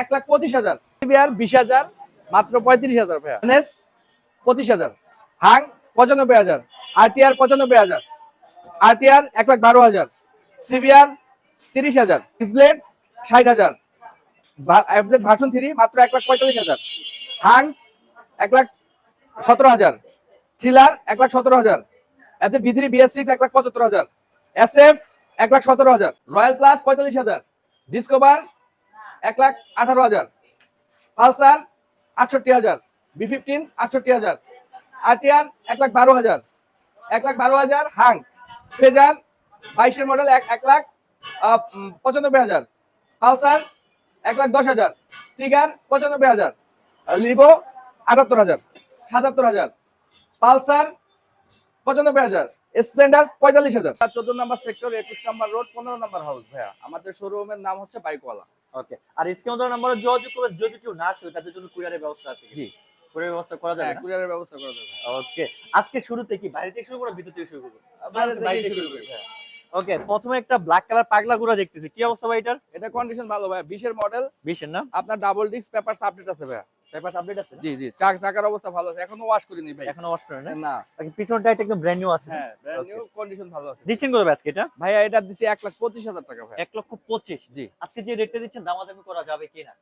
এক লাখ পঁচিশ হাজার। বিশ হাজার, মাত্র পঁয়ত্রিশ হাজার ভাইয়া। পঁচিশ হাজার। হাং পঁচানব্বই হাজার। আরটিআর পঁচানব্বই হাজার। আরটিআর এক লাখ বারো হাজার। সিবিআর তিরিশ হাজার। ব্লেড ষাট হাজার। ভার্সন থ্রি মাত্র এক লাখ পঁয়তাল্লিশ হাজার। হাং এক লাখ সতেরো হাজার। থ্রিলার এক লাখ সতেরো হাজার। এতে ভি থ্রি বিএস এক লাখ পঁচাত্তর হাজার। এস এফ এক লাখ সতেরো হাজার। রয়্যাল প্লাস পঁয়তাল্লিশ হাজার। ডিসকভার এক লাখ আঠারো হাজার। পালসার আটষট্টি হাজার। বি ফিফটিন আটষট্টি হাজার। আরটিআর এক লাখ বারো হাজার। এক লাখ বারো হাজার হাং। ফেজার বাইশের মডেল এক এক লাখ পঁচানব্বই হাজার। পালসার এক লাখ দশ হাজার। ট্রিগার পঁচানব্বই হাজার। লিভো আটাত্তর হাজার, সাতাত্তর হাজার। পালসার পঁচানব্বই হাজার। স্প্লেন্ডার পঁয়তাল্লিশ হাজার। চোদ্দ নম্বর সেক্টর, একুশ নম্বর রোড, পনেরো নম্বর হাউস, ভাইয়া। আমাদের শোরুমের নাম হচ্ছে বাইকওয়ালা। ওকে আর স্ক্রিন দেওয়া নাম্বারে যোগাযোগ করে যদি কেউ না তাদের জন্য কুরিয়ারের ব্যবস্থা আছে জি। কুরিয়ারের ব্যবস্থা করা যাবে হ্যাঁ কুরিয়ারের ব্যবস্থা করা যাবে। ওকে আজকে শুরুতে কি বাইরে থেকে শুরু করব ভিতর থেকে শুরু করব? বাইরে থেকে থেকে শুরু করব হ্যাঁ। ওকে প্রথমে একটা ব্ল্যাক কালার পাগলা গুড়া দেখতেছি। কি অবস্থা ভাই এটার? এটা কন্ডিশন ভালো ভাই বিশের মডেল বিশের না? আপনার ডাবল ডিস্ক পেপার আপডেট আছে ভাইয়া। পেপার আপডেট আছে জি জি চাক- চাকার অবস্থা ভালো আছে। এখনও ওয়াশ করিনি ভাই। এখনও ওয়াশ না? পিছনটা একদম ব্র্যান্ড নিউ আছে হ্যাঁ ব্র্যান্ড নিউ কন্ডিশন ভালো আছে। দিচ্ছেন কত আজকে এটা? ভাইয়া এটা দিছি এক লাখ পঁচিশ হাজার টাকা ভাই এক লক্ষ পঁচিশ? জি। আজকে যে রেটটা দিচ্ছেন দামাদামি করা যাবে কিনা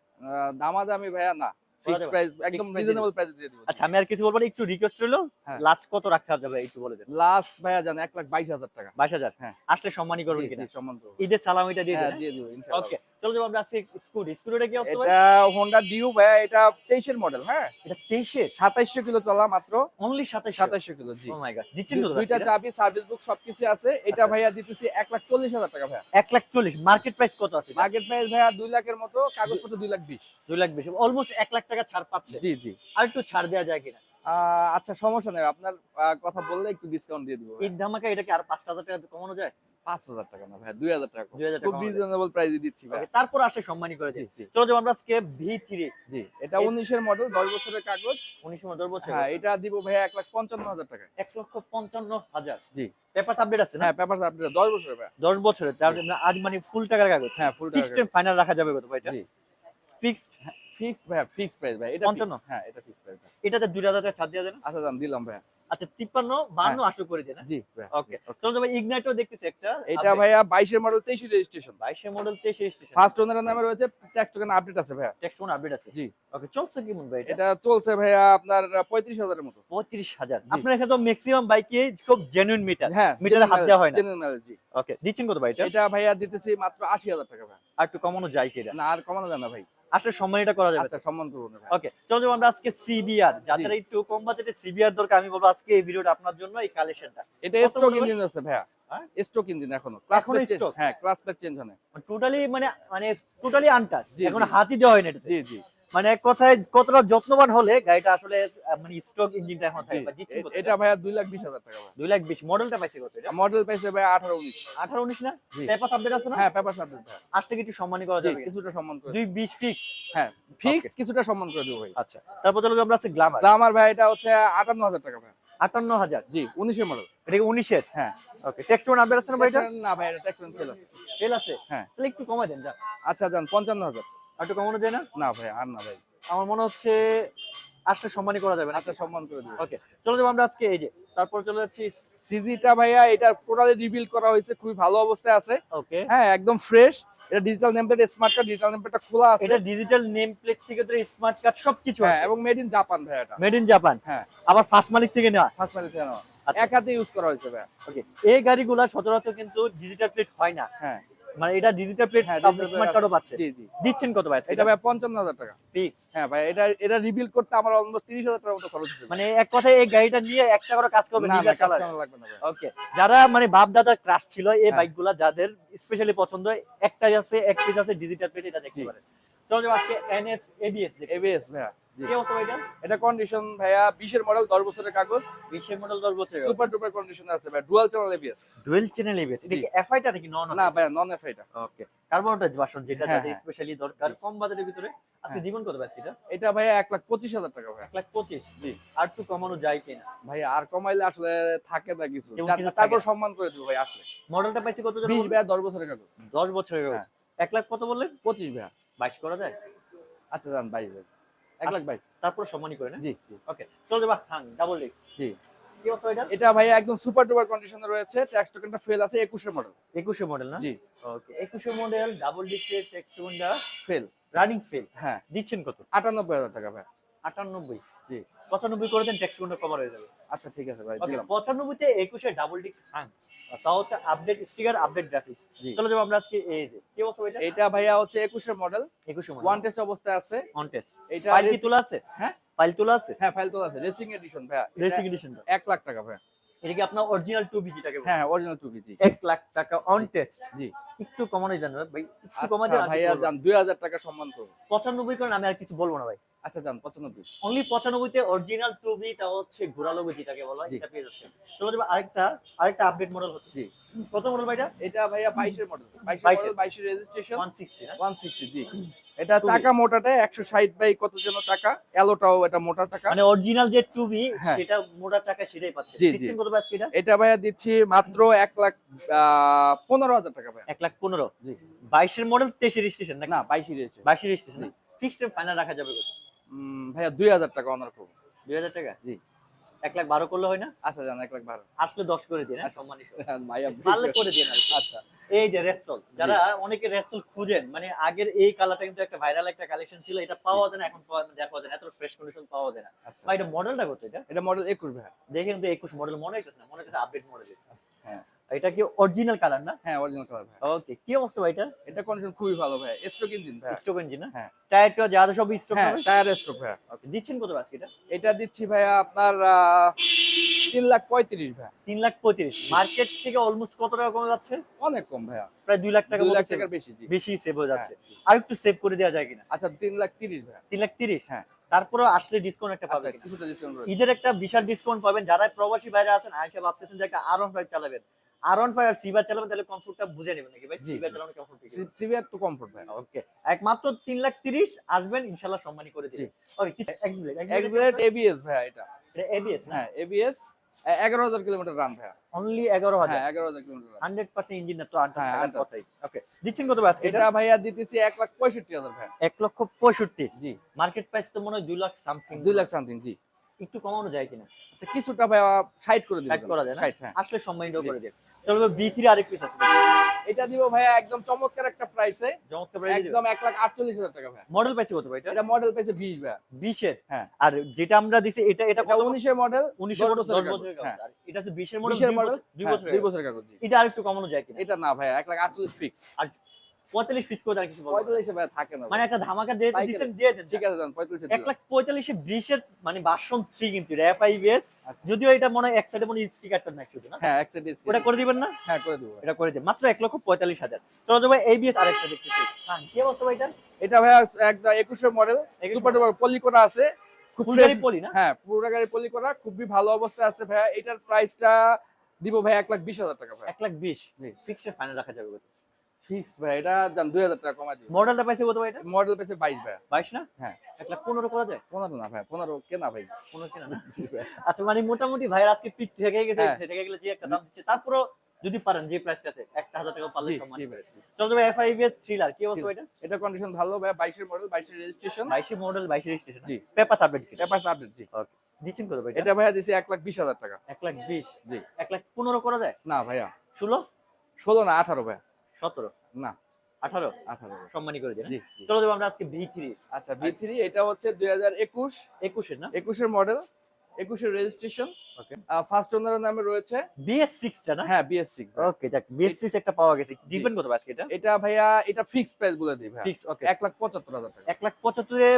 দামাদামি ভাইয়া না। ফিক্স প্রাইস একদম রিজনেবল প্রাইস দিয়ে দিব। আচ্ছা আমি আর কিছু বলব না, একটু রিকোয়েস্ট হ্যাঁ। লাস্ট কত রাখতে যাবে একটু বলে দেন। লাস্ট ভাইয়া জান এক লাখ বাইশ হাজার টাকা। বাইশ হাজার? হ্যাঁ। আসলে সম্মানই করবেন কিনা? সম্মান করব। ঈদের সালামিটা দিয়ে হ্যাঁ দেন দিয়ে দিব ইনশাআল্লাহ। ওকে চলো যাব আমরা আজকে স্কুটি। স্কুটিটা কি অবস্থা এটা হোন্ডা ডিউ ভাইয়া এটা তেইশের মডেল হ্যাঁ? এটা তেইশে সাতাইশশো কিলো চলা মাত্র। অনলি সাতাইশ সাতাইশশো কিলো জি। ও মাই গড দিচ্ছেন কত দুইটা চাবি সার্ভিস বুক সবকিছু আছে। এটা ভাইয়া দিতেছি এক লাখ চল্লিশ হাজার টাকা ভাইয়া। এক লাখ চল্লিশ। মার্কেট প্রাইস কত আছে? মার্কেট প্রাইস ভাইয়া দুই লাখের মতো কাগজপত্র দুই লাখ বিশ। দুই লাখ বেশি। অলমোস্ট এক লাখ টাকা ছাড় পাচ্ছে। জি জি। আর একটু ছাড় দেওয়া যায় কিনা? আচ্ছা সমস্যা নেই। আপনার কথা বললে একটু ডিসকাউন্ট দিয়ে দিব ঈদ ধামাকা এটাকে আর পাঁচ হাজার টাকা কমানো যায়? পাঁচ হাজার টাকা না ভাই দুই হাজার টাকা কম। 2000 টাকা খুব রিজনেবল প্রাইসে দিচ্ছি ভাই। তারপর আসে সম্মানী করে জি দিই। জি। চলো যাব আমরা ভি থ্রি। জি এটা এ- উনিশের মডেল দশ বছরের কাগজ। উনিশ দশ বছর হ্যাঁ এটা দিব ভাইয়া এক লাখ পঞ্চান্ন হাজার টাকা। এক লক্ষ পঞ্চান্ন হাজার। জি। পেপার আপডেট আছে না? হ্যাঁ পেপার আপডেট দশ বছরের ভাইয়া দশ বছরের তার জন্য আজ মানে ফুল টাকার কাগজ। হ্যাঁ ফুল ফিক্সড টাইম ফাইনাল রাখা যাবে কত ভাই এটা। জি। ফিক্সড ফিক্স ভাইয়া ফিক্স প্রাইস ভাই এটা পঞ্চান্ন? fixed- হ্যাঁ এটা ফিক্স প্রাইস এটাতে দুই হাজার টাকা ছাড় দেওয়া না? আচ্ছা জান দিলাম আচ্ছা তিপ্পান্ন বান্ন আশো করে দেয় না? জি ওকে চলো যাব ইগনাইটও দেখতেছি একটা। এটা ভাইয়া বাইশের মডেল তেইশ রেজিস্ট্রেশন বাইশের মডেল তেইশ স্টেশন ফার্স্ট ওনারের নামে রয়েছে ট্যাক্স টোকেন আপডেট আছে ভাইয়া। আপডেট আছে। জি। ওকে চলছে কেমন ভাই এটা? চলছে ভাইয়া আপনার পঁয়ত্রিশ হাজারের মতো। পঁয়ত্রিশ হাজার। জি। আপনার এখানে তো ম্যাক্সিমাম বাইকে খুব জেনুইন মিটার হ্যাঁ মিটারে হাত দেওয়া হয় না। জেনুইন জি। ওকে দিচ্ছেন কত ভাই এটা? এটা ভাইয়া দিতেছি মাত্র আশি হাজার টাকা ভাই আর একটু কমানো যায় কি না আর কমানো যায় না ভাই। আসলে সম্মানিটা করা যাবে। আচ্ছা সম্মান করব ওকে চলো যাব আমরা আজকে সিবিআর যাদের একটু কম বাজেটে সিবিআর দরকার আমি বলব আজকে এই ভিডিওটা আপনার জন্য এই কালেকশনটা এটা স্টক ইঞ্জিন আছে ভাইয়া। হ্যাঁ? স্টক ইঞ্জিন এখনও। ক্লাস হ্যাঁ ক্লাস চেঞ্জ হয়। টোটালি মানে মানে টোটালি আনটাস এখন হাতি দেওয়া হয় না জি জি। মানে এক কথায় কতটা যত্নবান হলে গাড়িটা আসলে মানে স্টক ইঞ্জিনটা এখন থাকে এটা ভাইয়া দুই লাখ বিশ হাজার টাকা ভাই। দুই লাখ বিশ। মডেলটা পাইছে কত এটা? মডেল পাইছে ভাইয়া আঠারো উনিশ। আঠারো উনিশ না। পেপার আপডেট আছে না? হ্যাঁ পেপার সাবজেক্ট ভাইয়া আসলে কি একটু সম্মানী করা যাবে? কিছুটা সম্মান করে দুই বিশ ফিক্স হ্যাঁ ফিক্স কিছুটা সম্মান করে দেবো ভাই। আচ্ছা তারপর চলো আমরা আছে গ্লামার আমার ভাই এটা হচ্ছে আটান্ন হাজার টাকা ভাই। আটান্ন হাজার? জি উনিশের মডেল এটা কি উনিশের? হ্যাঁ। ওকে টেক্সট ওয়ান আপডেট আছে না ভাই এটা? না ভাই এটা ট্যাক্স ফেল আছে? ফেল আছে হ্যাঁ। তাহলে একটু কমাই দেন যা আচ্ছা যান পঞ্চান্ন হাজার। একটু কমানো যায় না? না ভাই আর না ভাই। আমার মনে হচ্ছে আসলে সম্মানী করা যাবে আচ্ছা সম্মান করে দেবো ওকে চলো যাব আমরা আজকে এই যে তারপর চলে যাচ্ছি সিজিটা ভাইয়া এটা টোটালি রিবিল করা হয়েছে খুবই ভালো অবস্থায় আছে। ওকে হ্যাঁ একদম ফ্রেশ এটা digital name plate smart card digital name প্লেটটা খোলা আছে। এটা ডিজিটাল নেম প্লেট থেকে তো স্মার্ট কার্ড সবকিছু হ্যাঁ আছে। এবং মেড ইন জাপান ভাই এটা। মেড ইন জাপান হ্যাঁ। আবার ফার্স্ট মালিক থেকে নেওয়া? ফার্স্ট মালিক থেকে নেওয়া। আচ্ছা। এক হাতে ইউজ করা হয়েছে ভাই ওকে এই গাড়িগুলা সচরাচর কিন্তু ডিজিটাল প্লেট হয় না। হ্যাঁ। মানে এটা ডিজিটাল প্লেট হ্যাঁ, স্মার্ট কার্ডও পাচ্ছে। জি জি। দিচ্ছেন কত ভাই এটা ভাই পঞ্চান্ন হাজার টাকা। ফিক্স হ্যাঁ ভাই এটা এটা রিবিল করতে আমার অলমোস্ট তিরিশ হাজার টাকার মতো খরচ হচ্ছে মানে এক কথায় এই গাড়িটা নিয়ে একটা করে কাজ করবে না চালাবে লাগবে না ওকে যারা মানে বাপ দাদা ক্রাশ ছিল এই বাইক বাইকগুলা যাদের স্পেশালি পছন্দ একটাই আছে এক পিস আছে ডিজিটাল প্লেট এটা দেখতে। পারেন। চলো আজকে এনএস এবিএস এবিএস ভাইয়া এটা কন্ডিশন মডেল দশ বছরের কাগজ। মডেল দশ বছর সুপার ডুপার কন্ডিশন আছে ভাই dual channel ABS dual channel ABS এটা জি। কি এফআইটা নাকি নন না ওকে ভার্সন যেটা হ্যাঁ, হ্যাঁ। স্পেশালি দরকার কম বাজেটের ভিতরে। আজকে হ্যাঁ। জীবন কত এটা? এটা ভাইয়া এক লাখ পঁচিশ হাজার টাকা এক লাখ পঁচিশ। জি। আর একটু কমানো যায় কিনা? ভাই আর কমাইলে আসলে থাকে না কিছু। তারপর সম্মান করে দিব ভাই আসলে। মডেলটা পাইছি কত জন বছরের কাগজ। দশ বছরের হ্যাঁ। এক লাখ কত বললেন? পঁচিশ ভাইয়া। বাইশ করা যায়? আচ্ছা যান বাইশ হাজার। এক লাখ বাইশ। তারপর সম্মানী করে না জি ওকে চলো যাবা হাং ডাবল ডিক্স জি। এটা? ভাইয়া একদম সুপার ডুপার কন্ডিশনে রয়েছে ট্যাক্স টোকেনটা ফেল আছে একুশের মডেল একুশে মডেল না? জি। ওকে একুশে মডেল ডাবল ডিক্সের টেক্সুন্ডা ফেল রানিং ফেল হ্যাঁ। দিচ্ছেন কত? আটানব্বই হাজার টাকা ভাই আটানব্বই। জি। পঁচানব্বই করে দেন টেক্সুন্ডা কভার হয়ে যাবে। আচ্ছা ঠিক আছে ভাই দিলাম। পঁচানব্বইতে একুশে ডাবল ডিক্স হাং তা হচ্ছে আপডেট স্টিকার আপডেট গ্রাফিক্স চলো যাব আমরা আজকে এই যে কি অবস্থা এটা এটা ভাইয়া হচ্ছে একুশের মডেল একুশে ওয়ান মডেল টেস্ট অবস্থায় আছে। অন টেস্ট এটা ফাইল কি তোলা আছে? হ্যাঁ। ফাইল তোলা আছে? হ্যাঁ ফাইল তোলা আছে। রেসিং এডিশন ভাইয়া। রেসিং এডিশন এক লাখ টাকা ভাইয়া। এটা কি আপনার অরিজিনাল টু বিজিটাকে হ্যাঁ অরিজিনাল টু কেজি এক লাখ টাকা অন টেস্ট জি। একটু কমানোই জানো ভাই একটু কমা আচ্ছা দেন ভাইয়া দুই হাজার টাকা সম্মান করব পঁচানব্বই করেন আমি আর কিছু বলব না ভাই। আচ্ছা যান পঁচানব্বই। অনলি পঁচানব্বইতে অরিজিনাল টু বি তা হচ্ছে ঘোরালো যেটাকে বলা হয় এটা পেয়ে যাচ্ছে চলো যাব আরেকটা আরেকটা আপডেট মডেল হচ্ছে। জি। কত মডেল ভাইটা? এটা ভাইয়া বাইশের মডেল বাইশের 22 মডেল বাইশের রেজিস্ট্রেশন ওয়ান সিক্সটি না? ওয়ান সিক্সটি জি। এটা টাকা মোটাটা একশো ষাট বাই কত যেন টাকা এলোটাও এটা মোটা টাকা মানে অরিজিনাল যে টু বি হ্যাঁ। সেটা মোটা চাকা সেটাই পাচ্ছে। দিচ্ছেন কত ভাই আজকে এটা? এটা ভাইয়া দিচ্ছি মাত্র এক লাখ আহ, পনেরো হাজার টাকা ভাইয়া। এক লাখ পনেরো? জি। বাইশের মডেল তেইশের স্টেশন নাকি? না বাইশই রয়েছে বাইশের স্টেশন জি। ফিক্সড ফাইনাল রাখা যাবে কত ভাইয়া দুই হাজার টাকা অনার করব দুই হাজার টাকা? জি। এক লাখ বারো করলে হয় না? আচ্ছা জান এক লাখ বারো। আসলে দশ করে দিন না আচ্ছা। সম্মানিত। পারলে করে দিন আচ্ছা। এই যে রেসল যারা অনেকে রেসল খুঁজেন মানে আগের এই কালারটা কিন্তু একটা ভাইরাল একটা কালেকশন ছিল এটা পাওয়া যায় না এখন পাওয়া দেখা যায় না এত ফ্রেশ কন্ডিশন পাওয়া যায় না। বা এটা মডেলটা করতে এটা? এটা মডেল একুশ ভাই দেখেন তো একুশ মডেল মনে হচ্ছে না মনে হচ্ছে আপডেট মডেল হ্যাঁ। এটা কি অরিজিনাল কালার না? হ্যাঁ অরিজিনাল কালার ভাইয়া ওকে কি অবস্থা ভাই এটা? এটা কন্ডিশন খুবই ভালো ভাইয়া স্টক ইঞ্জিন ভাইয়া স্টক ইঞ্জিন না? হ্যাঁ। টায়ার টা যা সব স্টক হ্যাঁ টায়ার স্টক ভাইয়া ওকে দিচ্ছেন কত আজকে এটা? এটা দিচ্ছি ভাইয়া আপনার তিন লাখ পঁয়ত্রিশ ভাইয়া তিন লাখ পঁয়ত্রিশ। মার্কেট থেকে অলমোস্ট কত টাকা কমে যাচ্ছে? অনেক কম ভাইয়া প্রায় দুই লাখ টাকা দুই লাখ মতো টাকার বেশি জি। বেশি সেভ হয়ে যাচ্ছে। হ্যাঁ। আর একটু সেভ করে দেওয়া যায় কিনা? আচ্ছা তিন লাখ তিরিশ ভাইয়া তিন লাখ তিরিশ? হ্যাঁ। তারপরে আসলে ডিসকাউন্ট একটা আচ্ছা পাবে কিনা? কিছুটা ডিসকাউন্ট ঈদের একটা বিশাল ডিসকাউন্ট পাবেন। যারা প্রবাসী বাইরে আছেন আয়সা ভাবতেছেন যে একটা আর ওয়ান চালাবেন। আর ওয়ান ফাইভ আর চালাবেন তাহলে কমফোর্টটা বুঝে নেবেন নাকি ভাই? জি। চালানো কমফোর্ট সিভিআর তো কমফোর্ট ভাইয়া ওকে একমাত্র তিন লাখ তিরিশ আসবেন ইনশাল্লাহ সম্মানী করে ওকে এক্সব্লেড এবিএস ভাইয়া এটা। এটা এবিএস না? হ্যাঁ এবিএস এগারো হাজার কিলোমিটার রান ভাইয়া। অনলি এগারো হাজার? হ্যাঁ এগারো হাজার কিলোমিটার হান্ড্রেড পার্সেন্ট ইঞ্জিন তো আনটাস হ্যাঁ, ওকে দিচ্ছেন কত ব্যাস এটা ভাইয়া দিতেছি এক লাখ পঁয়ষট্টি হাজার ভাইয়া। এক লক্ষ পঁয়ষট্টি। জি। মার্কেট প্রাইস তো মনে হয় দুই লাখ সামথিং দুই লাখ সামথিং জি। একটু কমানো যায় কিনা? কিছুটা সাইড করে দিবেন Side করা যায় না? সাইড হ্যাঁ। আসলে সম্মানিত করে দিয়ে চলো বি থ্রি আরেক পিস আছে। এটা দিব ভাইয়া একদম চমৎকার একটা প্রাইসে চমৎকার প্রাইস একদম এক লাখ আটচল্লিশ হাজার টাকা ভাইয়া মডেল পাইছে কত ভাই এটা? এটা মডেল পেয়েছে বিশ ভাইয়া বিশের? হ্যাঁ। আর যেটা আমরা দিছি এটা এটা কত? উনিশের মডেল উনিশের মডেল বছরের দশ কাগজ, বছরের হ্যাঁ। কাগজ। আর এটা হচ্ছে বিশের মডেল বিশের মডেল দুই হ্যাঁ, বছরের দুই কাগজ। বছরের কাগজ। এটা আর একটু কমানো যায় কিনা? এটা না ভাইয়া এক লাখ আটচল্লিশ ফিক্স আর পঁয়তাল্লিশ পিস করে আর কিছু পঁয়তাল্লিশে থাকে না মানে একটা ধামাকা দিয়ে দিচ্ছেন দিয়ে দেন। ঠিক আছে পঁয়তাল্লিশে এক লাখ পঁয়তাল্লিশে মানে থ্রি কিন্তু র্যাপ আইবিএস আচ্ছা। যদিও এটা মনে হয় এক সাইডে মনে স্টিকারটা নাই শুধু না। হ্যাঁ এক সাইড ওটা করে দিবেন না? হ্যাঁ করে দেবো। এটা করে দিন মাত্র এক লক্ষ পঁয়তাল্লিশ হাজার। যাব এবিএস আরেকটা দেখতেছি। হ্যাঁ কি অবস্থা ভাই এটা? এটা একুশের মডেল 21 সুপার ডুপার পলি করা আছে। খুব ফুল পলি না? হ্যাঁ পুরো গাড়ি পলি করা। খুবই ভালো অবস্থায় আছে ভাইয়া এটার প্রাইসটা দিব ভাই এক লাখ বিশ হাজার টাকা ভাই। এক লাখ বিশ। ফিক্সড ফাইনাল রাখা যাবে ফিক্সড ভাই এটা জান দুই হাজার টাকা কমাই দিব। মডেলটা পাইছে কত ভাই এটা? মডেল পেয়েছে বাইশ ভাইয়া বাইশ না? হ্যাঁ। এক লাখ পনেরো করা যায়? পনেরো না ভাই পনেরো কেনা ভাই। পনেরো কিনা। না ভাই। আচ্ছা মানে মোটামুটি ভাইয়ের আজকে পিঠ ঠেকে গেছে হ্যাঁ। ঠেকে গেলে যে একটা দাম দিচ্ছে তারপরও যদি পারেন যে প্রাইসটা আছে একটা হাজার টাকা পারলে সম্মান ভাই। চলো যাব এফআইবিএস থ্রিলার কি অবস্থা এটা এটা কন্ডিশন ভালো ভাই বাইশের মডেল বাইশের রেজিস্ট্রেশন বাইশে মডেল বাইশে রেজিস্ট্রেশন জি। পেপার সাবমিট কিনা পেপার আপডেট জি। দিচ্ছেন কত ভাই এটা? এটা ভাইয়া দিছি এক লাখ বিশ হাজার টাকা। এক লাখ বিশ। জি। এক লাখ পনেরো করা যায়? না ভাইয়া। ষোলো? ষোলো না আঠারো ভাইয়া। সতেরো। না। আঠারো? আঠারো। সম্মানী করে জি। চলো যাব আমরা আজকে বি থ্রি আচ্ছা বি থ্রি এটা হচ্ছে দুই হাজার একুশ। একুশের না? একুশের মডেল একুশের রেজিস্ট্রেশন ওকে ফার্স্ট ওনারের নামে রয়েছে বিএস সিক্সটা না? হ্যাঁ বিএস সিক্স ওকে যাক বিএস সিক্স একটা পাওয়া গেছে। দিবেন কত আজকে এটা? এটা ভাইয়া এটা ফিক্স প্রাইস বলে দিই ভাইয়া। ফিক্স ওকে এক লাখ পঁচাত্তর হাজার টাকা। এক লাখ পঁচাত্তরে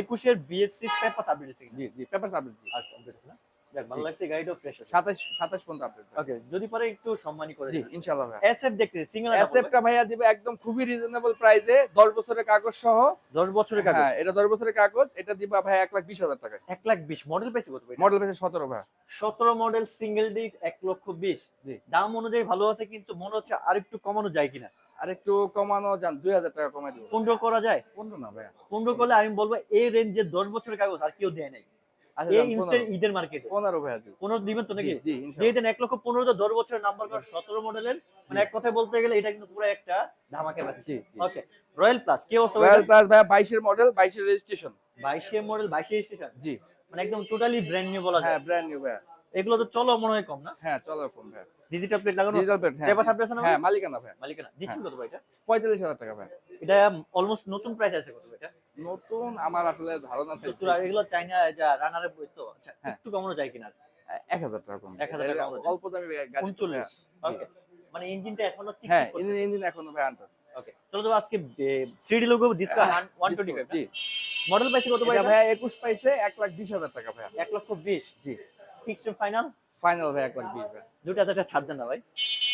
একুশের বিএস সিক্স পেপার সাবমিট জি জি পেপার আপডেট জি। আচ্ছা আছে না? যাক ভালো লাগছে গাড়িটাও ফ্রেশ আছে। সাতাশ সাতাশ পর্যন্ত আপডেট ওকে যদি পারে একটু সম্মানী করে জি ইনশাআল্লাহ ভাইয়া। এসএফ দেখতে সিঙ্গেল অ্যাসেপ্টটা ভাইয়া দিবে একদম খুবই রিজনেবল প্রাইসে দশ বছরের কাগজ সহ। 10 বছরের কাগজ? হ্যাঁ এটা দশ বছরের কাগজ এটা দিবা ভাই এক লাখ বিশ হাজার টাকা এক লাখ বিশ মডেল পেয়েছে কত ভাই মডেল পেয়েছে সতেরো ভাইয়া। সতেরো মডেল সিঙ্গেল ডিস্ক এক লক্ষ বিশ। জি। দাম অনুযায়ী ভালো আছে কিন্তু মনে হচ্ছে আর একটু কমানো যায় কিনা? আর একটু কমানো যান দুই হাজার টাকা কমাই দিব। পনেরো করা যায়? পনেরো না ভাইয়া। পনেরো করলে আমি বলব এই রেঞ্জে দশ বছরের কাগজ আর কেউ দেয় নাই। এই ইনস্ট্যান্ট। ঈদের মার্কেটে দিবেন তো নাকি। দিয়ে দেন লক্ষ তো দশ বছরের নাম্বার করা সতেরো মডেলের মানে এক বলতে গেলে এটা কিন্তু পুরো একটা ধামাকে পাচ্ছে জি জি। ওকে রয়্যাল প্লাস কি অবস্থা রয়্যাল প্লাস ভাইয়া বাইশের মডেল রেজিস্ট্রেশন মডেল জি। মানে একদম টোটালি ব্র্যান্ড নিউ বলা যায়। হ্যাঁ ব্র্যান্ড নিউ ভাইয়া। এগুলো তো চলো মনে হয় কম না? হ্যাঁ চলো ভাইয়া। ডিজিটাল প্লেট লাগানো ডিজিটাল প্লেট হ্যাঁ। পেপার হ্যাঁ মালিকানা মালিকানা। দিচ্ছেন কত ভাই এটা? পঁয়তাল্লিশ হাজার টাকা ভাইয়া। এটা অলমোস্ট নতুন প্রাইস আছে কত এটা? নতুন আমার আসলে ধারণা থেকে আর এগুলো চাইনা রানারের বই তো আচ্ছা হ্যাঁ। একটু কমানো যায় কিনা? এক হাজার টাকা কম 1000 টাকা অল্প দামি গাড়ি উনচল্লিশ ওকে মানে ইঞ্জিনটা এখনও ঠিক হ্যাঁ ইঞ্জিন ইঞ্জিন এখনও ভাই আনটাস ওকে চলো তো আজকে three D logo discount one twenty five জি। মডেল পাইছে কত ভাই? ভাইয়া একুশ পাইছে এক লাখ বিশ হাজার টাকা ভাইয়া এক লক্ষ বিশ? জি। ফিক্সড ফাইনাল ফাইনাল ভাই এক লাখ বিশ ভাই। দুটা চারটা ছাড় দেন না ভাই।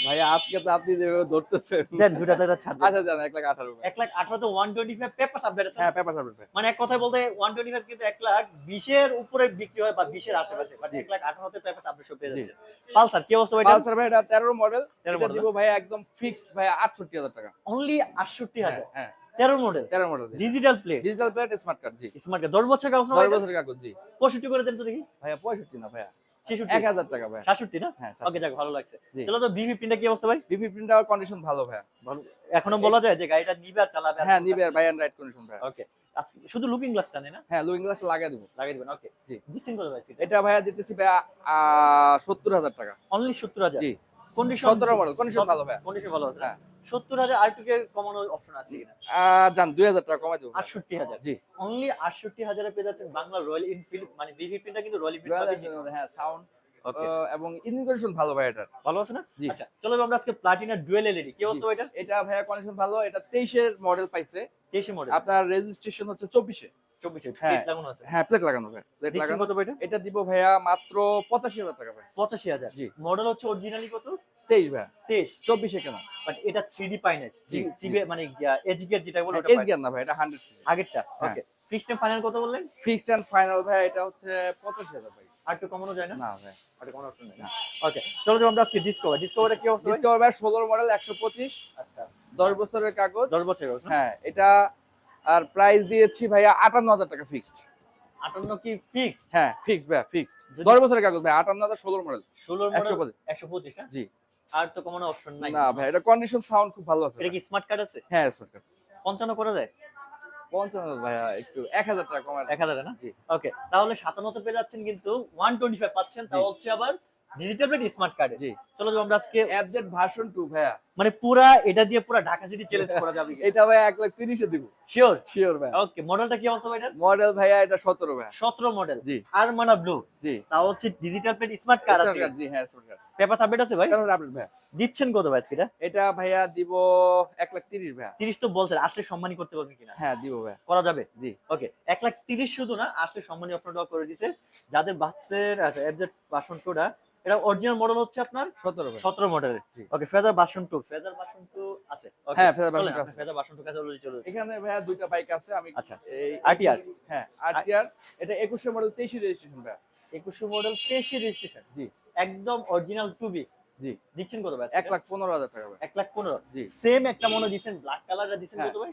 ভাইয়া আজকে তো আপনি যেভাবে ধরতেছেন। দেন দুটা চারটা ছাড় আচ্ছা জান লাখ আঠারো ভাই। এক লাখ আঠারো তো one twenty five paper subject আছে। হ্যাঁ পেপার মানে এক কথায় বলতে ওয়ান টোয়েন্টি ফাইভ কিন্তু এক লাখ বিশের উপরে বিক্রি হয় বা আশেপাশে বাট জি। এক লাখ আঠারোতে পেপার সাবজেক্ট পেয়ে যাচ্ছে। পালসার কি অবস্থা ভাই পালসার ভাই এটা তেরো মডেল 13 এটা দিব ভাই একদম ফিক্সড ভাই আটষট্টি হাজার টাকা। অনলি আটষট্টি হ্যাঁ হাজার হ্যাঁ তেরো মডেল তেরো model digital plate digital plate smart card জি। স্মার্ট কার্ড দশ বছর কাগজ দশ বছরের কাগজ জি। পঁয়ষট্টি করে দেন তো দেখি। ভাইয়া পঁয়ষট্টি না ভাইয়া। এক হাজার টাকা ভাইয়া সাতষট্টি না? হ্যাঁ ওকে যাক ভালো লাগছে। চলো তো বি ফিফটিনটা কি অবস্থা ভাই? বিপি প্রিন্টার কন্ডিশন ভালো ভাইয়া। ভালো। এখনও বলা যায় যে গাড়িটা নিবে আর চালাবে হ্যাঁ নিবে আর বাই অ্যান্ড রাইট কন্ডিশন ভাইয়া। ওকে শুধু লুকিং গ্লাসটা নেই না? হ্যাঁ লুইং গ্লাস লাগিয়ে দিব। লাগিয়ে দিবেন ওকে জি। দিচ্ছেন কত ভাই এটা ভাইয়া দিতেছি সত্তর হাজার টাকা। অনলি সত্তর হাজার? জি। কন্ডিশন সতেরো মডেল কন্ডিশন ভালো ভাইয়া। কন্ডিশন ভালো হ্যাঁ। সত্তর হাজার আর টুকে কমানো অপশন আছে কিনা? দুই হাজার টাকা কমাই দেবো। আটষট্টি হাজার। জি। অনলি আটষট্টি হাজারে পেয়ে যাচ্ছেন বাংলা রয়্যাল এনফিল্ড মানে বি ফিফটিনটা কিন্তু রয়্যাল এনফিল্ড হ্যাঁ সাউন্ড এবং ইঞ্জিন কন্ডিশন ভালো ভাই এটার। ভালো আছে না? জি। আচ্ছা চলো আমরা আজকে প্লাটিনা ডুয়েল এলইডি কি অবস্থা এটা? এটা ভাইয়া কন্ডিশন ভালো এটা তেইশের মডেল পাইছে। তেইশে মডেল আপনার রেজিস্ট্রেশন হচ্ছে চব্বিশে। চব্বিশে হ্যাঁ। প্লেট লাগানো আছে। হ্যাঁ প্লেট লাগানো ভাই প্লেট লাগানো। কত ভাই এটা? এটা দিব ভাইয়া মাত্র পঁচাশি হাজার টাকা ভাই। পঁচাশি হাজার। জি। মডেল হচ্ছে অরিজিনালি কত? তেইশ ভাইয়া তেইশ। চব্বিশে কেন বাট এটা থ্রি ডি পাই সিবি মানে এজ গিয়ার যেটা বলে ওটা গিয়ার না ভাই এটা হান্ড্রেড আগেরটা। ওকে ফিক্সড ফাইনাল কত বললেন? ফিক্সড অ্যান্ড ফাইনাল ভাই এটা হচ্ছে পঁচাশি হাজার ভাই। আর একটু কমানো যায় না? না ভাই। আর কোনো অপশন নেই ওকে চলো তো আমরা আজকে ডিসকভার কি অবস্থা ভাই? ডিসকাভার ভাই ষোলোর মডেল একশো পঁচিশ। আচ্ছা। দশ বছরের কাগজ। দশ বছর বয়স না? হ্যাঁ এটা আর প্রাইস দিয়েছি ভাইয়া আটান্ন হাজার টাকা ফিক্সড আটান্ন কি ফিক্সড হ্যাঁ ফিক্সড ভাইয়া ফিক্সড যদি- দশ বছরের কাগজ ভাই আটান্ন হাজার ষোলোর মডেল ষোলোর একশো মডেল পঁচিশ। একশো পঁচিশ না? জি। আর তো কোনো অপশন নাই। না ভাই এটা কন্ডিশন সাউন্ড খুব ভালো আছে এটা কি স্মার্ট কার্ড আছে? হ্যাঁ স্মার্ট কার্ড পঞ্চান্ন করা যায় পঞ্চান্ন ভাই একটু এক হাজার টাকা কম এক হাজারে না? জি। ওকে তাহলে 57 তো পেয়ে যাচ্ছেন কিন্তু ওয়ান টোয়েন্টি ফাইভ পাচ্ছেন তাও হচ্ছে আবার ডিজিটাল প্লেট স্মার্ট কার্ডে জি। চলো আমরা আজকে ভার্সন টু ভাইয়া। মানে পুরা এটা দিয়ে পুরা ঢাকা সিটি চ্যালেঞ্জ করা যাবে এটা ভাই এক লাখ তিরিশে দিব। শিওর শিওর ভাই ওকে মডেলটা কি ভাই এটা মডেল ভাইয়া এটা সতেরো ভাইয়া। সতেরো মডেল জি। আর মানা ব্লু জি। তা হচ্ছে ডিজিটাল প্লেট স্মার্ট Smart আছে। জি হ্যাঁ স্মার্ট কার্ড পেপার আপডেট আছে ভাই? কেন আপডেট ভাইয়া। দিচ্ছেন কত ভাই এটা? এটা ভাইয়া দিব এক লাখ তিরিশ ভাইয়া। তিরিশ তো বলছেন আসলে সম্মানী করতে পারবেন কিনা? হ্যাঁ দিব ভাইয়া। করা যাবে? জি। ওকে এক লাখ তিরিশ শুধু না আসলে সম্মানী অপশনটা করে দিছে যাদের বাচ্চার আচ্ছা এফজেড বাসন টুটা এটা অরিজিনাল মডেল হচ্ছে আপনার সতেরো ভাইয়া সতেরো মডেলের okay Fazer version two Fazer version two আছে। Okay, হ্যাঁ, ফেজার টু আপনি আছে। ফেজার বাসন টু কাছে অলরেডি চলে। এখানে ভাইয়া দুইটা বাইক আছে আমি আচ্ছা। এই RTR? হ্যাঁ আরটিআর এটা একুশে মডেল তেইশে রেজিস্ট্রেশন ভাইয়া। একুশে মডেল তেইশে রেজিস্ট্রেশন জি। একদম অরিজিনাল টু বি জি। দিচ্ছেন কত ভাই এক লাখ পনেরো হাজার টাকা ভাই। এক লাখ পনেরো। জি। সেম একটা মনে দিচ্ছেন ব্ল্যাক কালারটা দিচ্ছেন হ্যাঁ। কত ভাই?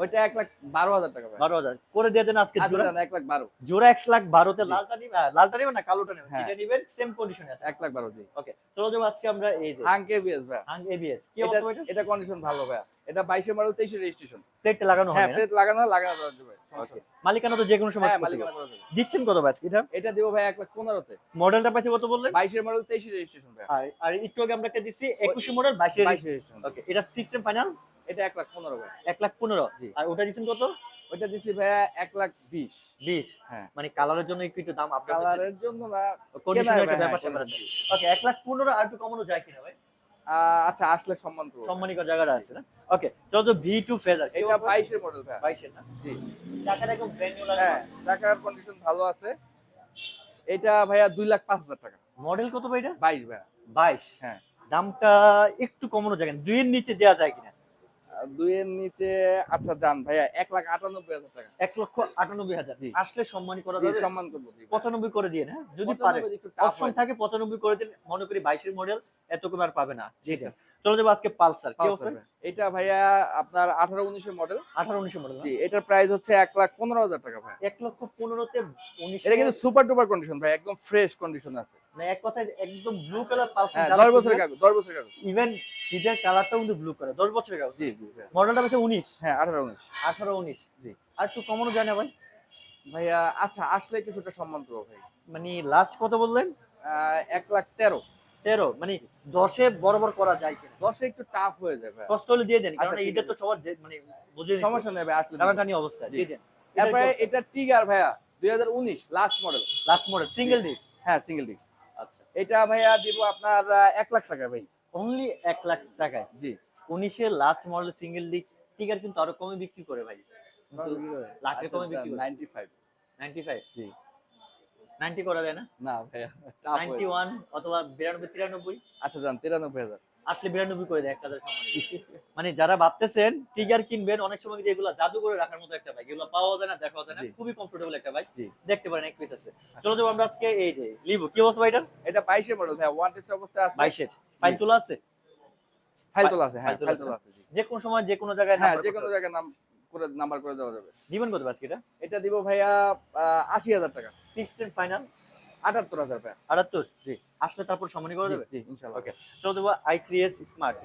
ওইটা এক লাখ বারো হাজার টাকা বারো হাজার। করে দিয়ে দেন আজকে এক লাখ বারো। জোড়া এক লাখ বারোতে লালটা নিবেন লালটা নিবেন না কালোটা নেবেন হ্যাঁ। যেটা নিবেন সেম কন্ডিশনে আছে। এক লাখ বারো জি। ওকে চলো যাব আজকে আমরা এই যে হাং ভাইয়া হাং এবিএস কি এটা কন্ডিশন ভালো ভাইয়া এটা বাইশে মডেল তেইশে রেজিস্ট্রেশন প্লেটটা লাগানো হ্যাঁ প্লেট লাগানো লাগানো যাবে ভাই মালিকানা তো যে কোনো সময় হ্যাঁ মালিকানা দিচ্ছেন কত ভাই এটা? এটা দিব ভাই এক লাখ পনেরোতে। মডেলটা পাইছে কত বললেন? বাইশের মডেল তেইশে রেজিস্ট্রেশন ভাই। আর একটু আগে আমরা একটা দিচ্ছি একুশে মডেল বাইশে বাইশে রেজিস্ট্রেশন ওকে এটা ফিক্সড ফাইনাল এটা এক লাখ পনেরো এক লাখ পনেরো আর ওটা দিচ্ছেন কত? ওইটা দিছি ভাইয়া এক লাখ বিশ। বিশ হ্যাঁ। মানে কালারের জন্য একটু দাম আপনার কালারের জন্য না কন্ডিশনের একটা ব্যাপার স্যাপার আছে। ওকে এক লাখ পনেরো আর একটু কমানো যায় কিনা ভাই? আচ্ছা আসলে সম্মান করব। সম্মানিত জায়গাটা আছে না? ওকে চলো তো ভি টু ফেজার এটা বাইশের মডেল ভাইয়া। বাইশের না? জি। টাকাটা একদম ব্র্যান্ড নিউ হ্যাঁ টাকার কন্ডিশন ভালো আছে। এটা ভাইয়া দুই লাখ পাঁচ হাজার টাকা। মডেল কত ভাই এটা? বাইশ ভাইয়া। বাইশ। হ্যাঁ। দামটা একটু কমানো যায় কিনা? দুইয়ের নিচে দেওয়া যায় কিনা? দুইয়ের নিচে আচ্ছা যান ভাইয়া এক লাখ আটানব্বই হাজার টাকা। এক লক্ষ আটানব্বই হাজার। আসলে সম্মানী করা যাবে। সম্মান করব পঁচানব্বই করে দিয়ে হ্যাঁ? যদি পারে। অপশন থাকে পঁচানব্বই করে দিন মনে করি বাইশের মডেল এত কমে আর পাবে না। ঠিক আছে। চলো যাব আজকে পালসার। কি অফার এটা ভাইয়া আপনার আঠারো উনিশের মডেল আঠারো উনিশশো মডেল জি এটার প্রাইস হচ্ছে এক লাখ পনেরো হাজার টাকা ভাই। এক লক্ষ পনেরোতে উনিশ এটা কিন্তু সুপার ডুপার কন্ডিশন ভাই একদম ফ্রেশ কন্ডিশন আছে। মানে এক কথায় একদম ব্লু কালার পালসার দশ বছরের কাগজ দশ বছরের কাগজ। ইভেন সিটের কালারটাও কিন্তু ব্লু কালার দশ বছরের কাগজ। জি জি মডেলটা হচ্ছে উনিশ। হ্যাঁ আঠারো উনিশ। আঠারো উনিশ। জি। আর একটু কমানো যায় না ভাই। ভাইয়া আচ্ছা আসলে কিছুটা সম্মান করব ভাই। মানে লাস্ট কত বললেন? আহ, এক লাখ তেরো। তেরো মানে দশে বরাবর করা যায় কিনা। দশে একটু টাফ হয়ে ভাই কষ্ট হলে দিয়ে দেন কারণ আচ্ছা, আছে। তো সবার মানে বুঝে সমস্যা নেই ভাই আসলে টানাটানি অবস্থা দিয়ে দেন। তারপরে এটা টিগার ভাইয়া দুই হাজার উনিশ last model last model single disc হ্যাঁ সিঙ্গেল ডিস্ক আচ্ছা। এটা ভাইয়া দিব আপনার এক লাখ টাকা ভাই। অনলি এক লাখ টাকায়? জি। উনিশের লাস্ট মডেল সিঙ্গেল ডিস্ক টিকার কিন্তু আরও কমে বিক্রি করে ভাই। কিন্তু লাখের কমে বিক্রি করে। নাইনটি ফাইভ নাইনটি ফাইভ জি। নাইনটি করা যায় না? না অথবা বিরানব্বই তিরানব্বই? যায়। আচ্ছা যান তিরানব্বই হাজার। আসলে বিরানব্বই করে দেয় সম্মানে মানে যারা ভাবতেছেন টিগার কিনবেন অনেক সময় কিন্তু এগুলো জাদু করে রাখার মতো একটা বাইক এগুলো পাওয়া যায় না দেখাও যায় না খুবই কমফোর্টেবল একটা বাইক দেখতে পারেন এক পিস আছে। চলো যাব আমরা আজকে এই যে লিভো কি অবস্থা ভাইটার? এটা বাইশের মডেল ওয়ান টেস্ট অবস্থায় আছে। বাইশের ফাইল তোলা আছে? ফাইল তোলা আছে হ্যাঁ ফাইল তোলা আছে। যে কোনো সময় যে কোনো জায়গায় হ্যাঁ যে কোনো জায়গায় নাম করে নাম্বার করে দেওয়া যাবে। কত আজকে এটা? এটা দিব ভাইয়া আশি হাজার টাকা। ফিক্সড এন্ড ফাইনাল আটাত্তর হাজার আটাত্তর? জি। আসলে তারপর করে ইনশাআল্লাহ ওকে। চলো দেবো আই থ্রি এস স্মার্ট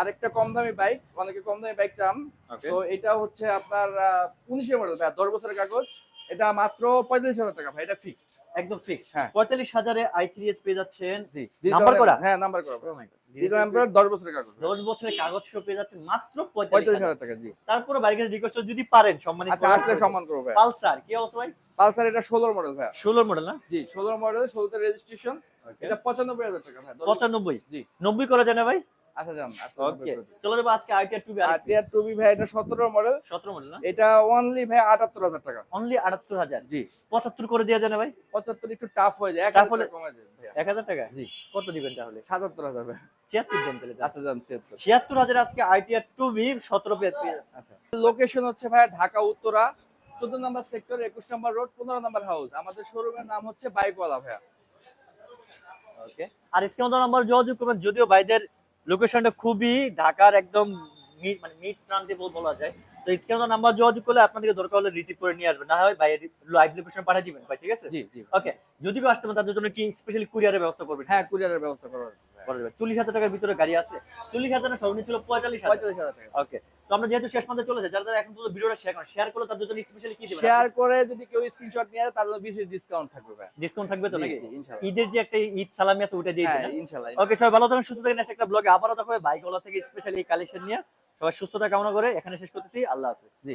আরেকটা কম দামি বাইক অনেকে কম দামি বাইক চান। তো এটা হচ্ছে আপনার উনিশে মডেল ভাইয়া দশ বছরের কাগজ। এটা মাত্র পঁয়তাল্লিশ হাজার টাকা ভাই এটা ফিক্সড একদম ফিক্স হ্যাঁ। পঁয়তাল্লিশ হাজারে আই থ্রি এস পেয়ে যাচ্ছেন। Number করা? হ্যাঁ নাম্বার করা নাম্বার বছরের কাগজ। দশ বছরের কাগজ সহ পেয়ে যাচ্ছেন মাত্র টাকা জি। তারপরে রিকোয়েস্ট যদি পারেন সম্মানিত আচ্ছা আসলে সম্মান করব ভাই। পালসার কি অবস্থা ভাই? পালসার এটা ষোলোর মডেল ভাইয়া ষোলোর মডেল না? জি মডেল ষোলোতে রেজিস্ট্রেশন এটা পঁচানব্বই হাজার টাকা ভাই পঁচানব্বই? জি। নব্বই করা যায় না ভাই? আচ্ছা যান ওকে চলো যাব আজকে আইটিআর টুবি ভাই এটা সতেরো মডেল সতেরো মডেল না? এটা অনলি ভাই টাকা। অনলি আটাত্তর হাজার? জি। পঁচাত্তর করে দেওয়া যায় না ভাই? পঁচাত্তর একটু টাফ হয়ে যায় টাকা কমে যায় জি। কত দিবেন তাহলে? সাতাত্তর হাজার ভাই। ছিয়াত্তর দেন তাহলে আচ্ছা যান আজকে আইটিআর সতেরো আচ্ছা। লোকেশন হচ্ছে ভাই ঢাকা উত্তরা চোদ্দ নম্বর সেক্টর একুশ নম্বর রোড পনেরো নম্বর হাউস আমাদের শোরুমের নাম হচ্ছে বাইকওয়ালা ভাইয়া। ওকে আর স্ক্রিন নাম্বার যোগাযোগ করবেন যদিও ভাইদের লোকেশনটা খুবই ঢাকার একদম মিট মানে মিড প্রান্তে বলা যায়। তো স্ক্রিন নাম্বার যোগাযোগ করলে আপনাদের দরকার হলে রিসিভ করে নিয়ে আসবে না হয় ভাই লাইভ লোকেশন পাঠিয়ে দিবেন। ভাই ঠিক আছে? জি জি। ওকে যদি কেউ আসতে তাদের জন্য কি স্পেশালি কুরিয়ারের ব্যবস্থা করবেন? হ্যাঁ কুরিয়ারের ব্যবস্থা করা হবে। ভাইয়া। করে দেবেন চল্লিশ হাজার টাকার ভিতরে গাড়ি আছে। চল্লিশ হাজার সর্বনিম্ন ছিল পঁয়তাল্লিশ পঁয়তাল্লিশ হাজার টাকা। ওকে তো আমরা যেহেতু শেষ পর্যন্ত চলেছে যারা যারা এখন পর্যন্ত ভিডিওটা শেয়ার করেন শেয়ার করলে তাদের জন্য স্পেশালি কি দেবেন শেয়ার করে যদি কেউ স্ক্রিনশট নিয়ে আসে, তার জন্য বিশেষ ডিসকাউন্ট থাকবে ভাই। ডিসকাউন্ট থাকবে তো নাকি? ইনশাআল্লাহ। ঈদের যে একটা ঈদ সালামি আছে ওটা দিয়ে হ্যাঁ দিন ইনশাআল্লাহ ওকে সবাই ভালো থাকেন সুস্থ থাকেন। next একটা ব্লগে আবারও দেখা হবে। বাইকওয়ালা থেকে স্পেশালি এই কালেকশন নিয়ে। সবাই সুস্থতা কামনা করে এখানে শেষ করতেছি। আল্লাহ হাফেজ। জি।